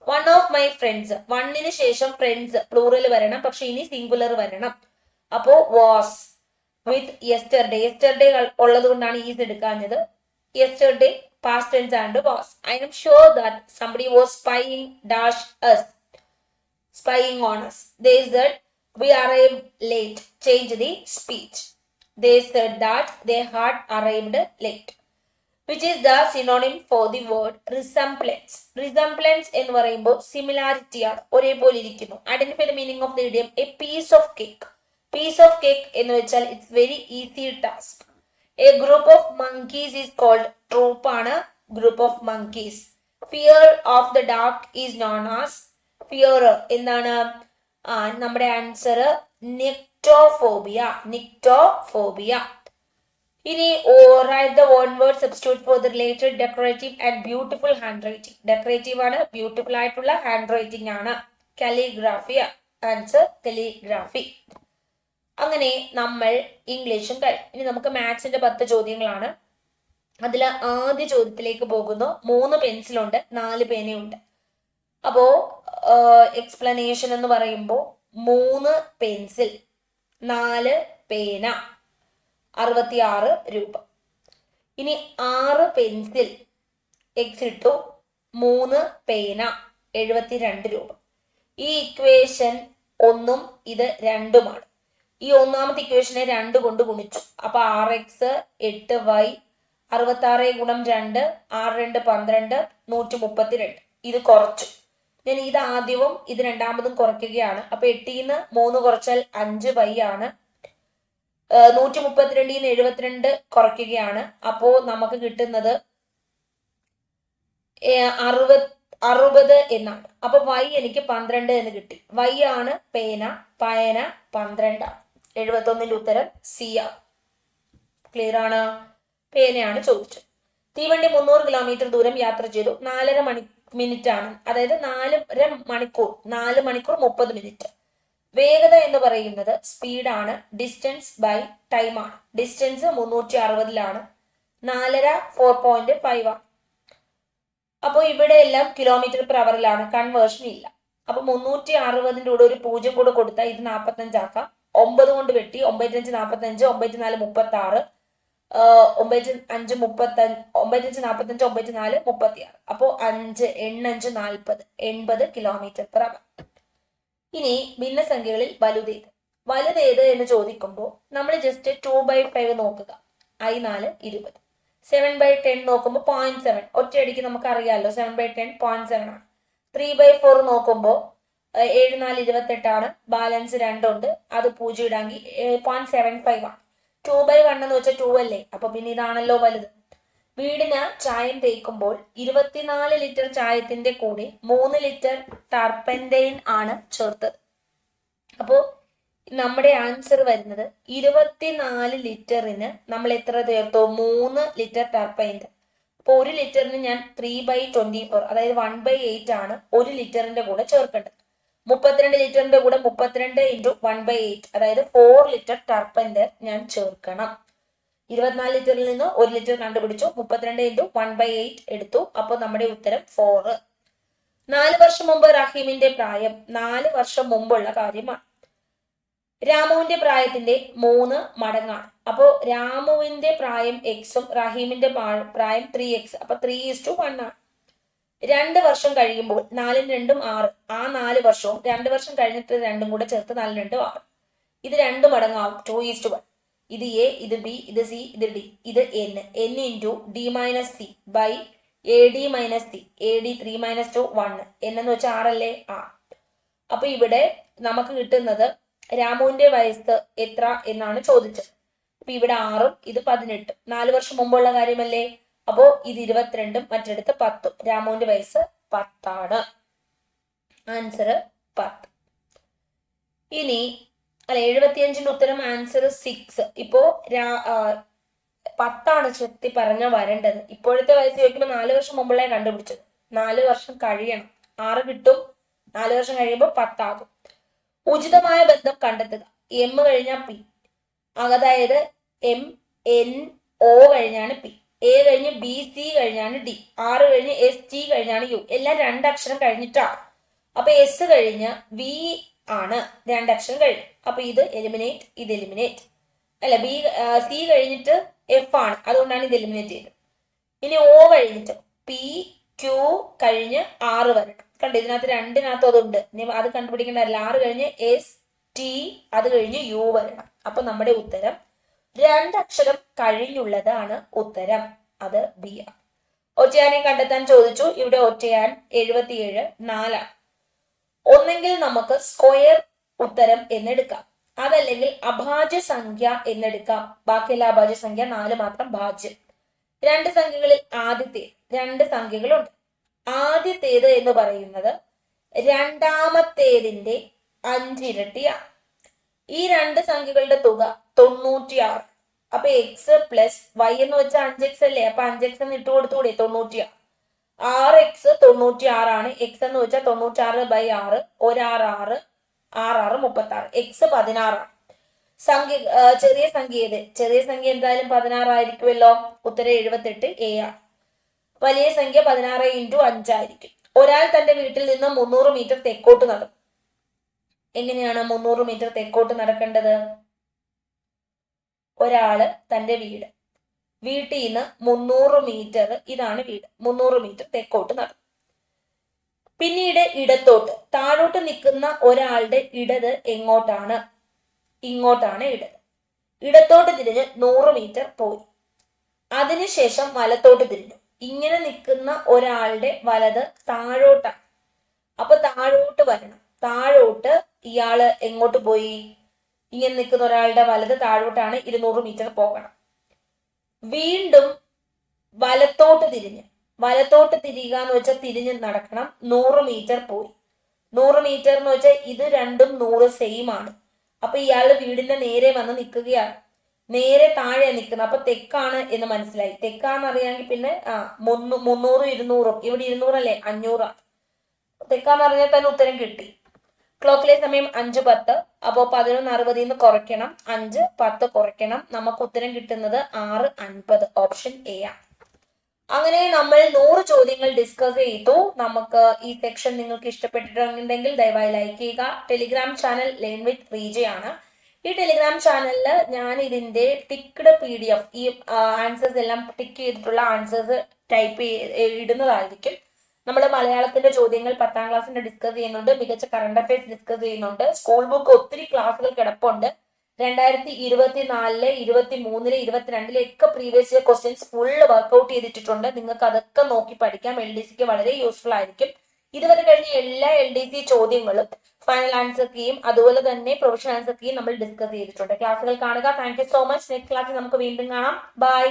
വൺ ഓഫ് മൈ ഫ്രണ്ട്സ് വണ്ണിന് ശേഷം ഫ്രണ്ട്സ് പ്ലൂറൽ വരണം പക്ഷെ ഇനി സിംഗുലർ വരണം. അപ്പോ വാസ് വിത്ത് യെസ്റ്റർഡേ യെസ്റ്റർഡേ ഉള്ളത് കൊണ്ടാണ് is എടുക്കാഞ്ഞത്. Yesterday past tense and was I am sure that somebody was spying dash S spying on us. They said, We arrived late. Change the speech. They said that they had arrived late. Resemblance. Resemblance എന്ന് പറയുമ്പോൾ similarity ആണ് ഒരേപോലെ ഇരിക്കുന്നു identify the meaning of the a piece of cake piece of cake എന്ന് വെച്ചാൽ it's very easy task a group of monkeys is called troop ആണ് group of monkeys fear of the dark is known as fear എന്താണ് നമ്മുടെ answer nyctophobia nyctophobia ഇനി write the one word substitute for the related decorative and beautiful handwriting decorative ആണ് beautiful ആയിട്ടുള്ള handwriting ആണ്. Calligraphy answer calligraphy അങ്ങനെ നമ്മൾ ഇംഗ്ലീഷും കഴിഞ്ഞു. ഇനി നമുക്ക് മാത്സിന്റെ പത്ത് ചോദ്യങ്ങളാണ്. അതിൽ ആദ്യ ചോദ്യത്തിലേക്ക് പോകുന്നു. മൂന്ന് പെൻസിലുണ്ട് നാല് പേനയുണ്ട്. അപ്പോ എക്സ്പ്ലനേഷൻ എന്ന് പറയുമ്പോൾ മൂന്ന് പെൻസിൽ നാല് പേന അറുപത്തിയാറ് രൂപ. ഇനി ആറ് പെൻസിൽ എക്സ് ഇട്ടു മൂന്ന് പേന എഴുപത്തിരണ്ട് രൂപ. ഈ ഇക്വേഷൻ ഒന്നും ഇത് രണ്ടുമാണ്. ഈ ഒന്നാമത്തെ ഇക്വേഷനെ രണ്ട് കൊണ്ട് ഗുണിച്ചു. അപ്പൊ ആർ എക്സ് എട്ട് വൈ അറുപത്തി ആറ് ഗുണം രണ്ട് ആറ് രണ്ട് പന്ത്രണ്ട് നൂറ്റി മുപ്പത്തിരണ്ട്. ഇത് കുറച്ചു. ഞാൻ ഇത് ആദ്യവും ഇത് രണ്ടാമതും കുറയ്ക്കുകയാണ്. അപ്പൊ എട്ടിൽ നിന്ന് മൂന്ന് കുറച്ചാൽ അഞ്ച് വൈ ആണ്. നൂറ്റി മുപ്പത്തിരണ്ടിൽ നിന്ന് എഴുപത്തിരണ്ട് കുറയ്ക്കുകയാണ്. അപ്പോ നമുക്ക് കിട്ടുന്നത് അറുപത് അറുപത് എന്നാണ്. അപ്പൊ വൈ എനിക്ക് പന്ത്രണ്ട് എന്ന് കിട്ടി. വൈ ആണ് പേന പയന പന്ത്രണ്ടാണ് എഴുപത്തൊന്നിന്റെ ഉത്തരം സി ആണ് ക്ലിയർ ആണ്? പേനയാണ് ചോദിച്ചത്. തീവണ്ടി മുന്നൂറ് കിലോമീറ്റർ ദൂരം യാത്ര ചെയ്തു. നാലര മണി മിനിറ്റ് ആണ് അതായത് നാലര മണിക്കൂർ നാല് മണിക്കൂർ മുപ്പത് മിനിറ്റ്. വേഗത എന്ന് പറയുന്നത് സ്പീഡാണ് ഡിസ്റ്റൻസ് ബൈ ടൈം ആണ് ഡിസ്റ്റൻസ് മുന്നൂറ്റി അറുപതിലാണ് നാലര ഫോർ പോയിന്റ് ഫൈവ് ആണ്. അപ്പോൾ ഇവിടെ എല്ലാം കിലോമീറ്റർ പെർ അവറിലാണ് കൺവേർഷൻ ഇല്ല. അപ്പൊ മുന്നൂറ്റി അറുപതിന്റെ കൂടെ ഒരു പൂജ്യം കൂടെ കൊടുത്താൽ ഇത് നാൽപ്പത്തഞ്ചാക്കാം ഒമ്പത് കൊണ്ട് വെട്ടി ഒമ്പത്തി അഞ്ച് നാൽപ്പത്തഞ്ച് ഒമ്പത്തി നാല് മുപ്പത്തി ആറ് ഒമ്പത് അഞ്ച് മുപ്പത്തഞ്ച് ഒമ്പത്തഞ്ച് നാൽപ്പത്തഞ്ച് ഒമ്പത് നാല് മുപ്പത്തി ആറ് അപ്പോൾ അഞ്ച് എണ്ണഞ്ച് നാൽപ്പത് എൺപത് കിലോമീറ്റർ പെർ അവർ. ഇനി ഭിന്നസംഖ്യകളിൽ വലുതേത്. വലുതേത് എന്ന് ചോദിക്കുമ്പോൾ നമ്മൾ ജസ്റ്റ് ടു ബൈ ഫൈവ് നോക്കുക. ഐ നാല് ഇരുപത്. സെവൻ ബൈ ടെൻ നോക്കുമ്പോൾ പോയിന്റ് സെവൻ ഒറ്റയടിക്ക് നമുക്ക് അറിയാമല്ലോ seven by ten point seven ആണ്. ത്രീ ബൈ ഫോർ നോക്കുമ്പോൾ ഏഴ് നാല് ഇരുപത്തെട്ടാണ് ബാലൻസ് രണ്ടുണ്ട്. അത് പൂജ്യം ഇടാങ്കി പോയിന്റ് സെവൻ ഫൈവ് ആണ്. ടു ബൈ വൺ എന്ന് വെച്ചാൽ ടു അല്ലേ? അപ്പൊ പിന്നെ ഇതാണല്ലോ വലുത്. വീടിന് ചായം തേക്കുമ്പോൾ ഇരുപത്തിനാല് ലിറ്റർ ചായത്തിന്റെ കൂടെ മൂന്ന് ലിറ്റർ ടർപ്പന്റൈൻ ആണ് ചേർത്തത്. അപ്പോൾ നമ്മുടെ ആൻസർ വരുന്നത് ഇരുപത്തിനാല് ലിറ്ററിന് നമ്മൾ എത്ര ചേർത്തു? മൂന്ന് ലിറ്റർ ടർപ്പൈന്റെ അപ്പോൾ ഒരു ലിറ്ററിന് ഞാൻ ത്രീ ബൈ ട്വന്റി ഫോർ അതായത് വൺ ബൈ എയ്റ്റ് ആണ് ഒരു ലിറ്ററിന്റെ കൂടെ ചേർക്കേണ്ടത്. മുപ്പത്തിരണ്ട് ലിറ്ററിന്റെ കൂടെ മുപ്പത്തിരണ്ട് ഇന്റു വൺ ബൈ എയ്റ്റ് അതായത് ഫോർ ലിറ്റർ ടർപ്പന്റെ ഞാൻ ചേർക്കണം. ഇരുപത്തിനാല് ലിറ്ററിൽ നിന്ന് ഒരു ലിറ്റർ കണ്ടുപിടിച്ചു. മുപ്പത്തിരണ്ട് ഇന്റു വൺ ബൈ എയ്റ്റ് എടുത്തു. അപ്പോൾ നമ്മുടെ ഉത്തരം ഫോർ നാല് വർഷം മുമ്പ് റഹീമിന്റെ പ്രായം. നാല് വർഷം മുമ്പുള്ള കാര്യമാണ്. രാമുവിന്റെ പ്രായത്തിന്റെ മൂന്ന് മടങ്ങാണ്. അപ്പോൾ രാമുവിന്റെ പ്രായം എക്സും റഹീമിന്റെ പ്രായം ത്രീ എക്സ് അപ്പൊ ത്രീ ഇസ് ടു വൺ ആണ്. രണ്ട് വർഷം കഴിയുമ്പോൾ നാലും രണ്ടും ആറ്. ആ നാല് വർഷവും രണ്ട് വർഷം കഴിഞ്ഞിട്ട് രണ്ടും കൂടെ ചേർത്ത് നാലും രണ്ടും ആറ്. ഇത് രണ്ട് മടങ്ങാവും ടു ഈസ് ടു വൺ ഇത് എ ഇത് ബി ഇത് സി ഇത് ഡി ഇത് N N into D minus C by A D minus C A D three minus two one N എന്ന് വെച്ചാൽ ആറല്ലേ? ആ അപ്പൊ ഇവിടെ നമുക്ക് കിട്ടുന്നത് രാമുവിന്റെ വയസ്സ് എത്ര എന്നാണ് ചോദിച്ചത്. അപ്പൊ ഇവിടെ ആറും ഇത് പതിനെട്ടും. നാല് വർഷം മുമ്പുള്ള കാര്യമല്ലേ? അപ്പോ ഇത് ഇരുപത്തിരണ്ടും മറ്റെടുത്ത് പത്തും. രാമുവിന്റെ വയസ്സ് പത്താണ്. ആൻസർ പത്ത്. ഇനി അല്ല എഴുപത്തിയഞ്ചിന്റെ ഉത്തരം ആൻസർ സിക്സ് ഇപ്പോ പത്താണ് ചെത്തി പറഞ്ഞ വരേണ്ടത്. ഇപ്പോഴത്തെ വയസ്സ് ചോദിക്കുമ്പോൾ നാല് വർഷം മുമ്പുള്ള കണ്ടുപിടിച്ചത്. നാല് വർഷം കഴിയണം. ആറ് കിട്ടും. നാല് വർഷം കഴിയുമ്പോൾ പത്താകും. ഉചിതമായ ബന്ധം കണ്ടെത്തുക. എം കഴിഞ്ഞാൽ പി അതായത് എം എൻ ഒ കഴിഞ്ഞാണ് പി എ കഴിഞ്ഞ് ബി സി കഴിഞ്ഞാണ് ഡി ആറ് കഴിഞ്ഞ് എസ് ടി കഴിഞ്ഞാണ് യു എല്ലാം രണ്ടക്ഷരം കഴിഞ്ഞിട്ടാ. അപ്പൊ എസ് കഴിഞ്ഞ് വി ആണ് രണ്ടക്ഷരം കഴിഞ്ഞു. അപ്പൊ ഇത് എലിമിനേറ്റ് ഇത് എലിമിനേറ്റ് അല്ല ബി സി കഴിഞ്ഞിട്ട് എഫ് ആണ്. അതുകൊണ്ടാണ് ഇത് എലിമിനേറ്റ് ചെയ്തത്. ഇനി ഒ കഴിഞ്ഞിട്ട് പി ക്യു കഴിഞ്ഞ് ആറ് വരണം കണ്ടോ ഇതിനകത്ത് രണ്ടിനകത്ത് അതുണ്ട്. ഇനി അത് കണ്ടുപിടിക്കേണ്ടതല്ല ആറ് കഴിഞ്ഞ് എസ് ടി അത് കഴിഞ്ഞ് യു വരണം. അപ്പൊ നമ്മുടെ ഉത്തരം രണ്ടക്ഷരം കഴിഞ്ഞുള്ളതാണ് ഉത്തരം. അത് ബി ആണ് ഒറ്റയാനെ കണ്ടെത്താൻ ചോദിച്ചു. ഇവിടെ ഒറ്റയാൻ എഴുപത്തിയേഴ് നാലാണ് ഒന്നെങ്കിൽ നമുക്ക് സ്ക്വയർ ഉത്തരം എന്നെടുക്കാം. അതല്ലെങ്കിൽ അഭാജ്യ സംഖ്യ എന്നെടുക്കാം. ബാക്കിയുള്ള അഭാജ്യ സംഖ്യ നാല് മാത്രം ഭാജ്യം. രണ്ട് സംഖ്യകളിൽ ആദ്യത്തെ രണ്ട് സംഖ്യകളുണ്ട്. ആദ്യത്തേത് എന്ന് പറയുന്നത് രണ്ടാമത്തേതിന്റെ അഞ്ചിരട്ടിയാണ് ഈ രണ്ട് സംഖ്യകളുടെ തുക തൊണ്ണൂറ്റിയാറ്. അപ്പൊ എക്സ് പ്ലസ് വൈ എന്ന് വെച്ചാൽ അഞ്ച് എക്സ് അല്ലേ? അപ്പൊ അഞ്ച് എക്സ് എന്ന് ഇട്ട് കൊടുത്തുകൂടെ തൊണ്ണൂറ്റിയാറ്. ആറ് എക്സ് തൊണ്ണൂറ്റി ആറാണ് എക്സ് എന്ന് വെച്ചാൽ തൊണ്ണൂറ്റാറ് ബൈ ആറ്. ഒരാറ് ആറ് ആറ് ആറ് മുപ്പത്തി ആറ് എക്സ് പതിനാറാണ്. സംഖ്യ ചെറിയ സംഖ്യ ഏത്? ചെറിയ സംഖ്യ എന്തായാലും പതിനാറായിരിക്കുമല്ലോ. ഉത്തരം എഴുപത്തെട്ട് എ ആണ് വലിയ സംഖ്യ പതിനാറ് ഇന്റു അഞ്ചായിരിക്കും. ഒരാൾ തന്റെ വീട്ടിൽ നിന്ന് മുന്നൂറ് മീറ്റർ തെക്കോട്ട് നടക്കും. എങ്ങനെയാണ് മുന്നൂറ് മീറ്റർ തെക്കോട്ട് നടക്കേണ്ടത്? ഒരാൾ തന്റെ വീട്. വീട്ടിൽ നിന്ന് മുന്നൂറ് മീറ്റർ ഇതാണ് വീട്. മുന്നൂറ് മീറ്റർ തെക്കോട്ട് നടന്നു. പിന്നീട് ഇടത്തോട്ട്. താഴോട്ട് നിൽക്കുന്ന ഒരാളുടെ ഇടത് എങ്ങോട്ടാണ്? ഇങ്ങോട്ടാണ് ഇടത്. ഇടത്തോട്ട് തിരിഞ്ഞ് നൂറ് മീറ്റർ പോയി. അതിനുശേഷം വലത്തോട്ട് തിരിഞ്ഞു. ഇങ്ങനെ നിൽക്കുന്ന ഒരാളുടെ വലത് താഴോട്ടാണ്. അപ്പൊ താഴോട്ട് വരണം. താഴോട്ട് ഇയാൾ എങ്ങോട്ട് പോയി? ഇങ്ങനെ നിൽക്കുന്ന ഒരാളുടെ വലത് താഴോട്ടാണ് ഇരുന്നൂറ് മീറ്റർ പോകണം. വീണ്ടും വലത്തോട്ട് തിരിഞ്ഞ് വലത്തോട്ട് തിരിയുക എന്ന് വെച്ചാൽ തിരിഞ്ഞ് നടക്കണം. നൂറ് മീറ്റർ പോയി. നൂറ് മീറ്റർ എന്ന് വെച്ചാൽ ഇത് രണ്ടും നൂറ് സെയിം ആണ്. അപ്പൊ ഇയാളുടെ വീടിന്റെ നേരെ വന്ന് നിൽക്കുകയാണ്. നേരെ താഴെ നിൽക്കുന്നത്. അപ്പൊ തെക്കാണ് എന്ന് മനസ്സിലായി. തെക്കാന്ന് അറിയാമെങ്കിൽ പിന്നെ ആ മുന്നൂ മുന്നൂറും ഇരുന്നൂറും. ഇവിടെ ഇരുന്നൂറല്ലേ? അഞ്ഞൂറാണ്. തെക്കാന്ന് അറിഞ്ഞാൽ തന്നെ ഉത്തരം കിട്ടി. ക്ലോക്കിലെ സമയം അഞ്ച് പത്ത്. അപ്പോൾ പതിനൊന്ന് അറുപതിൽ നിന്ന് കുറയ്ക്കണം. അഞ്ച് പത്ത് കുറയ്ക്കണം. നമുക്ക് ഉത്തരം കിട്ടുന്നത് ആറ് അൻപത്. ഓപ്ഷൻ എ ആണ്. അങ്ങനെ നമ്മൾ നൂറ് ചോദ്യങ്ങൾ ഡിസ്കസ് ചെയ്തു. നമുക്ക് ഈ സെക്ഷൻ നിങ്ങൾക്ക് ഇഷ്ടപ്പെട്ടിട്ടുണ്ടെങ്കിൽ ദയവായി ലൈക്ക് ചെയ്യുക. ടെലിഗ്രാം ചാനൽ ലേൺ വിത്ത് റീജയാണ് ഈ ടെലിഗ്രാം ചാനലിൽ ഞാൻ ഇതിന്റെ ടിക്ഡ് പി ഡി എഫ് ഈ ആൻസേഴ്സ് എല്ലാം ടിക്ക് ചെയ്തിട്ടുള്ള ആൻസേഴ്സ് ടൈപ്പ് ഇടുന്നതായിരിക്കും. നമ്മൾ മലയാളത്തിന്റെ ചോദ്യങ്ങൾ പത്താം ക്ലാസ്സിന്റെ ഡിസ്കസ് ചെയ്യുന്നുണ്ട്. മികച്ച കറണ്ട് അഫയേഴ്സ് ഡിസ്കസ് ചെയ്യുന്നുണ്ട്. സ്കൂൾ ബുക്ക് ഒത്തിരി ക്ലാസ്സുകൾ കിടപ്പുണ്ട്. രണ്ടായിരത്തി ഇരുപത്തിനാലിൽ ഇരുപത്തി മൂന്നിൽ ഇരുപത്തിരണ്ടിലെ ഒക്കെ previous year questions full workout ചെയ്തിട്ടുണ്ട് നിങ്ങൾക്ക് അതൊക്കെ നോക്കി പഠിക്കാം. എൽ ഡി സിക്ക് വളരെ യൂസ്ഫുൾ ആയിരിക്കും. ഇതുവരെ കഴിഞ്ഞ എല്ലാ എൽ ഡി സി ചോദ്യങ്ങളും ഫൈനൽ ആൻസർ കീയും അതുപോലെ തന്നെ പ്രൊഫഷണൽ ആൻസർ കീയും നമ്മൾ ഡിസ്കസ് ചെയ്തിട്ടുണ്ട്. ക്ലാസ്സുകൾ കാണുക. Thank you so much next ക്ലാസ്സിൽ നമുക്ക് വീണ്ടും കാണാം. ബൈ